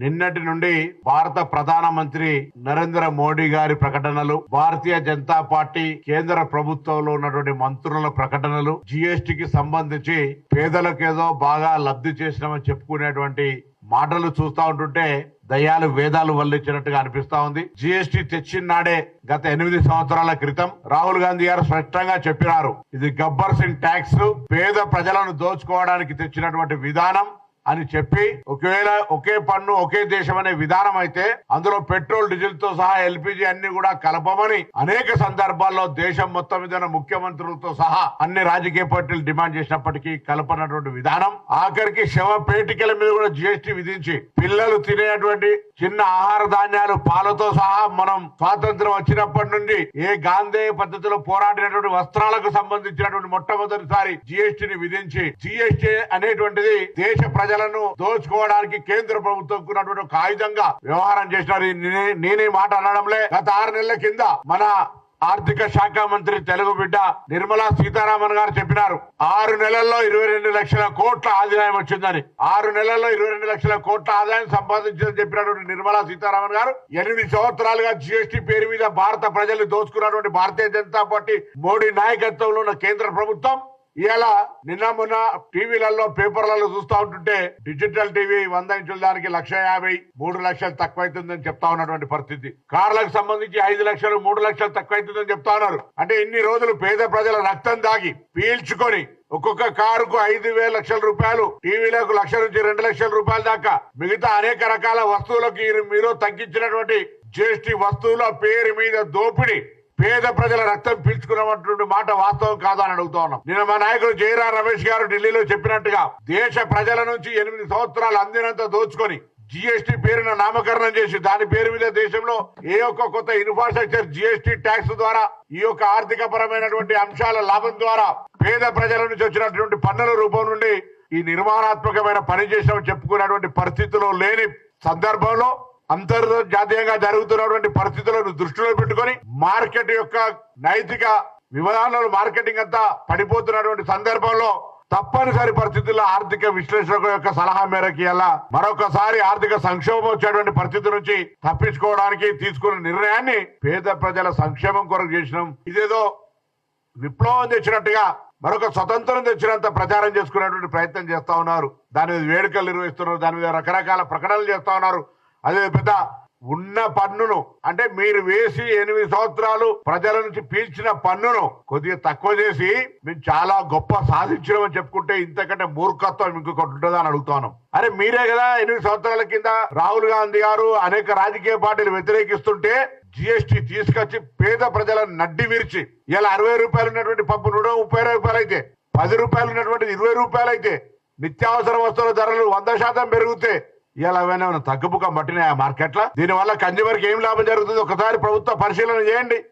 నిన్నటి నుండి భారత ప్రధానమంత్రి నరేంద్ర మోడీ గారి ప్రకటనలు భారతీయ జనతా పార్టీ కేంద్ర ప్రభుత్వంలో ఉన్నటువంటి మంత్రుల ప్రకటనలు జిఎస్టికి సంబంధించి పేదలకేదో బాగా లబ్ధి చేసినామని చెప్పుకునేటువంటి మాటలు చూస్తా ఉంటుంటే దయ్యాలు వేదాలు వల్లించినట్టుగా అనిపిస్తా ఉంది. జిఎస్టి తెచ్చిన నాడే గత ఎనిమిది సంవత్సరాల క్రితం రాహుల్ గాంధీ గారు స్పష్టంగా చెప్పినారు. ఇది గబ్బర్ సింగ్ ట్యాక్స్ పేద ప్రజలను దోచుకోవడానికి తెచ్చినటువంటి విధానం అని చెప్పి ఒకవేళ ఒకే పన్ను ఒకే దేశం అనే విధానం అయితే అందులో పెట్రోల్ డీజిల్తో సహా ఎల్పిజి అన్ని కూడా కలపమని అనేక సందర్భాల్లో దేశం మొత్తం మీద ముఖ్యమంత్రులతో సహా అన్ని రాజకీయ పార్టీలు డిమాండ్ చేసినప్పటికీ కలపనటువంటి విధానం. ఆఖరికి శవ పేటికల మీద కూడా జిఎస్టి విధించి పిల్లలు తినేటువంటి చిన్న ఆహార ధాన్యాలు పాలతో సహా మనం స్వాతంత్రం వచ్చినప్పటి నుండి ఏ గాంధేయ పద్ధతిలో పోరాడినటువంటి వస్త్రాలకు సంబంధించినటువంటి మొట్టమొదటిసారి జిఎస్టిని విధించి జిఎస్టి అనేటువంటిది దేశ ప్రజలను దోచుకోవడానికి కేంద్ర ప్రభుత్వం ఒక ఆయుధంగా వ్యవహారం చేసినారు. నేనే- మాట అనడంలే. గత ఆరు నెలల కింద మన ఆర్థిక శాఖ మంత్రి తెలుగు బిడ్డ నిర్మలా సీతారామన్ గారు చెప్పినారు. ఆరు నెలల్లో ఇరవై రెండు లక్షల కోట్ల ఆదాయం వచ్చిందని. ఆరు నెలల్లో ఇరవై రెండు లక్షల కోట్ల ఆదాయం సంపాదించిందని చెప్పినటువంటి నిర్మలా సీతారామన్ గారు ఎనిమిది సంవత్సరాలుగా జిఎస్టి పేరు మీద భారత ప్రజలు దోచుకున్నటువంటి భారతీయ జనతా పార్టీ మోడీ నాయకత్వంలో ఉన్న కేంద్ర ప్రభుత్వం ఇలా నిన్న మొన్న టీవీలలో పేపర్లలో చూస్తా ఉంటుంటే డిజిటల్ టీవీ వంద ఇంచుల దానికి లక్ష యాభై మూడు లక్షలు తక్కువ అవుతుందని చెప్తా ఉన్నటువంటి పరిస్థితి. కార్లకు సంబంధించి ఐదు లక్షలు మూడు లక్షలు తక్కువ అవుతుందని చెప్తా ఉన్నారు. అంటే ఇన్ని రోజులు పేద ప్రజల రక్తం దాగి పీల్చుకొని ఒక్కొక్క కారుకు ఐదు వేల లక్షల రూపాయలు టీవీలకు లక్ష నుంచి రెండు లక్షల రూపాయల దాకా మిగతా అనేక రకాల వస్తువులకు మీరు తగ్గించినటువంటి జిఎస్టి వస్తువుల పేరు మీద దోపిడీ. పేద ప్రజల రక్తం పీల్చుకున్నటువంటి మాట వాస్తవం కాదని అడుగుతా ఉన్నాం. నిన్న మా నాయకుడు జయరా రమేష్ గారు ఢిల్లీలో చెప్పినట్టుగా దేశ ప్రజల నుంచి ఎనిమిది సంవత్సరాలు అందినంత దోచుకొని జిఎస్టి పేరున నామకరణం చేసి దాని పేరు మీద దేశంలో ఏ ఒక్క కొత్త ఇన్ఫ్రాస్ట్రక్చర్ జిఎస్టి ట్యాక్స్ ద్వారా ఈ యొక్క ఆర్థిక పరమైనటువంటి అంశాల లాభం ద్వారా పేద ప్రజల నుంచి వచ్చినటువంటి పన్నుల రూపం నుండి ఈ నిర్మాణాత్మకమైన పని చేసామని చెప్పుకున్నటువంటి పరిస్థితిలో లేని సందర్భంలో అంతర్జాతీయంగా జరుగుతున్నటువంటి పరిస్థితులను దృష్టిలో పెట్టుకొని మార్కెట్ యొక్క నైతిక వివరాలను మార్కెటింగ్ అంతా పడిపోతున్నటువంటి సందర్భంలో తప్పనిసరి పరిస్థితుల్లో ఆర్థిక విశ్లేషకుల యొక్క సలహా మేరకు ఇలా మరొకసారి ఆర్థిక సంక్షోభం వచ్చేటువంటి పరిస్థితి నుంచి తప్పించుకోవడానికి తీసుకున్న నిర్ణయాన్ని పేద ప్రజల సంక్షేమం కొరకు చేసినాం. ఇదేదో విప్లవం తెచ్చినట్టుగా మరొక స్వతంత్రం తెచ్చినంత ప్రచారం చేసుకునేటువంటి ప్రయత్నం చేస్తా ఉన్నారు. దాని మీద వేడుకలు నిర్వహిస్తున్నారు. దాని మీద రకరకాల ప్రకటనలు చేస్తా ఉన్నారు. అదే పెద్ద ఉన్న పన్నును అంటే మీరు వేసి ఎనిమిది సంవత్సరాలు ప్రజల నుంచి పీల్చిన పన్నును కొద్దిగా తక్కువ చేసి మేము చాలా గొప్ప సాధించినామని చెప్పుకుంటే ఇంతకంటే మూర్ఖత్వం ఇంకొకటి ఉంటుందా అని అడుగుతాను. అరే మీరే కదా ఎనిమిది సంవత్సరాల కింద రాహుల్ గాంధీ గారు అనేక రాజకీయ పార్టీలు వ్యతిరేకిస్తుంటే జిఎస్టి తీసుకొచ్చి పేద ప్రజలను నడ్డి విరిచి ఇలా అరవై రూపాయలు ఉన్నటువంటి పప్పు నూట ముప్పై రూపాయలు అయితే పది రూపాయలు ఉన్నటువంటి ఇరవై రూపాయలు అయితే నిత్యావసర వస్తువుల ధరలు వంద శాతం పెరిగితే ఇలా ఏమైనా తగ్గుపుగా మట్టినాయా మార్కెట్లో దీనివల్ల కన్జ్యూమర్కి ఏం లాభం జరుగుతుంది? ఒకసారి ప్రభుత్వ పరిశీలన చేయండి.